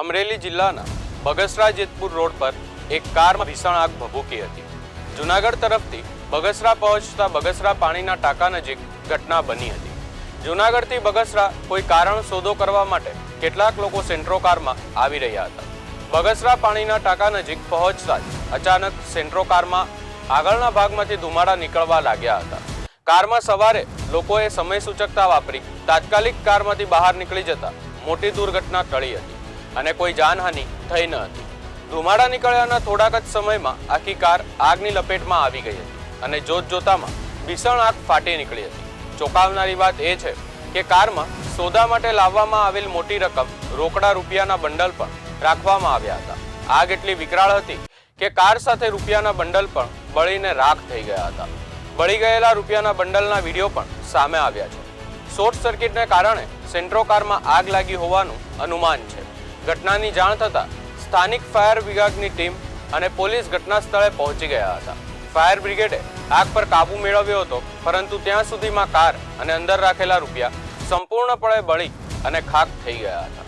અમરેલી જિલ્લાના બગસરા જેતપુર રોડ પર એક કારમાં ભીષણ આગ ભભૂકી હતી. જુનાગઢ તરફથી બગસરા પહોંચતા બગસરા પાણીના ટાંકા નજીક ઘટના બની હતી. જુનાગઢથી બગસરા કોઈ કારણ શોધો કરવા માટે કેટલાક લોકો સેન્ટ્રો કારમાં આવી રહ્યા હતા. બગસરા પાણીના ટાંકા નજીક પહોંચતા જ અચાનક સેન્ટ્રો કારમાં આગળના ભાગમાંથી ધુમાડા નીકળવા લાગ્યા હતા. કારમાં સવારે લોકોએ સમય સૂચકતા વાપરી તાત્કાલિક કારમાંથી બહાર નીકળી જતા મોટી દુર્ઘટના ટળી હતી. અને કોઈ જાનહાનિ થઈ ન હતી. ધુમાડા નીકળ્યાના થોડાક જ સમયમાં આખી કાર આગની લપેટમાં આવી ગઈ હતી અને જોત જોતામાં ભીષણ આગ ફાટી નીકળી હતી. ચોંકાવનારી વાત એ છે કે કારમાં સોદા માટે લાવવામાં આવેલ મોટી રકમ રોકડા રૂપિયાના બંડલ પણ રાખવામાં આવ્યા હતા. આગ એટલી વિકરાળ હતી કે કાર સાથે રૂપિયાના બંડલ પણ બળીને રાખ થઈ ગયા હતા. બળી ગયેલા રૂપિયાના બંડલના વીડિયો પણ સામે આવ્યા છે. શોર્ટ સર્કિટને કારણે સેન્ટ્રો કારમાં આગ લાગી હોવાનું અનુમાન છે. ઘટનાની જાણ થતાં સ્થાનિક ફાયર વિભાગની ટીમ અને પોલીસ ઘટના સ્થળે પહોંચી ગયા હતા. ફાયર બ્રિગેડે આગ પર કાબુ મેળવ્યો હતો, પરંતુ ત્યાં સુધીમાં કાર અને અંદર રાખેલા રૂપિયા સંપૂર્ણપણે બળી અને ખાક થઈ ગયા હતા.